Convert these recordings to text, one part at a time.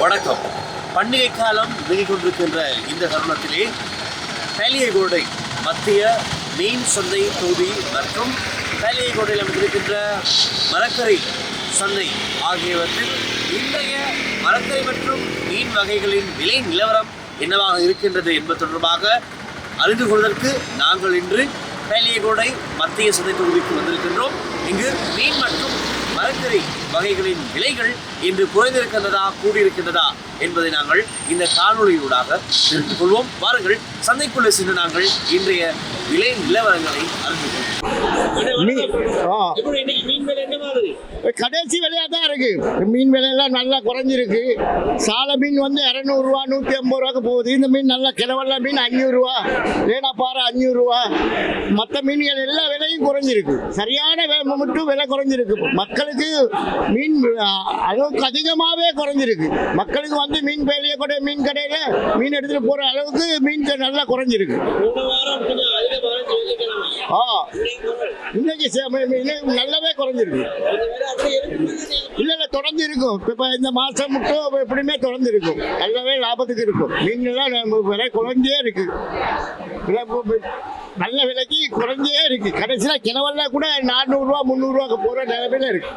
வணக்கம். பண்டிகை காலம் நெருங்கிக் கொண்டிருக்கின்ற இந்த தருணத்திலே பேலியகோடை மத்திய மீன் சந்தை தொகுதி மற்றும் பேலியகோடையில் அமைந்திருக்கின்ற மரக்கரை சந்தை ஆகியவற்றில் இன்றைய மரக்கரை மற்றும் மீன் வகைகளின் விலை நிலவரம் என்னவாக இருக்கின்றது என்பது தொடர்பாக அறிந்து கொள்வதற்கு நாங்கள் இன்று பேலியகோடை மத்திய சதை தொகுதிக்கு வந்திருக்கின்றோம். இங்கு மீன் மற்றும் மரக்கறி வகைகளின் விலைகள் இன்று குறைந்திருக்கின்றதா கூடியிருக்கின்றதா என்பதை நாங்கள் இந்த காணொலியூடாக தெரிந்து கொள்வோம். வாருங்கள் சந்தைக்குள்ளே சென்று நாங்கள் இன்றைய விலை நிலவரங்களை அறிந்து கொள்வோம். கடைசி விலையாக தான் இருக்கு. மீன் விலையெல்லாம் நல்லா குறைஞ்சிருக்கு. சால மீன் வந்து இரநூறுவா நூற்றி ஐம்பது ரூபாய்க்கு போகுது. இந்த மீன் நல்லா கிழவல்ல மீன் அஞ்சூறுரூவா லேனாப்பாறை அஞ்சூறுரூவா மற்ற மீன்கள் எல்லா விலையும் குறைஞ்சிருக்கு. சரியான விலை மட்டும் விலை குறைஞ்சிருக்கு. மக்களுக்கு மீன் அளவுக்கு அதிகமாகவே குறைஞ்சிருக்கு. மக்களுக்கு வந்து மீன் பேலிய கடை மீன் கடையில் மீன் எடுத்துகிட்டு போகிற அளவுக்கு மீன் நல்லா குறைஞ்சிருக்கு. ஆ. இன்னைக்கு நல்லாவே குறைஞ்சிருக்கு. இல்ல இல்ல தொடர்ந்து இருக்கும் இப்ப- இந்த மாசம் மட்டும் எப்படியுமே தொடர்ந்து இருக்கும் நல்லாவே லாபத்துக்கு இருக்கும். மீன்லாம் நம்ம விலை குறைஞ்சே இருக்கு. நல்ல விலைக்கு குறைஞ்சே இருக்கு. கடைசியில கிணவெல்லாம் கூட நானூறுரூவா முந்நூறுரூவாக்கு போற நிலைமையில இருக்கு.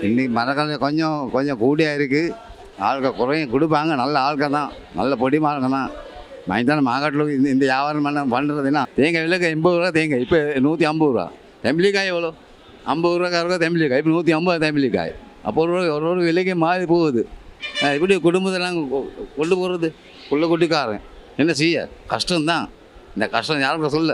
இன்னைக்கு மரக்கலை கொஞ்சம் கொஞ்சம் கூடியாக இருக்குது ஆள்கள் குறையும். கொடுப்பாங்க. நல்ல ஆள்கள் தான். நல்ல பொடி மார்க்க தான். மைதானம் மார்க்கெட்டில் இந்த இந்த வியாபாரம் பண்ண பண்ணுறதுன்னா தேங்காய் விலைக்கு எண்பது ரூபா தேங்காய். இப்போ நூற்றி ஐம்பது ரூபா. தெம்பிலிக்காய் எவ்வளோ? ஐம்பது ரூபா இருக்கா தெம்பிலிக்காய். இப்போ நூற்றி ஐம்பது தெம்பிலிக்காய். அப்போ ஒரு ரூபா ஒரு ஒரு விலைக்கு மாறி போகுது. இப்படி குடும்பத்தை நாங்கள் கொண்டு போகிறது கொள்ள குட்டிக்காரன். என்ன செய்ய? கஷ்டம்தான். இந்த கஷ்டம் யாருக்கும் சொல்ல?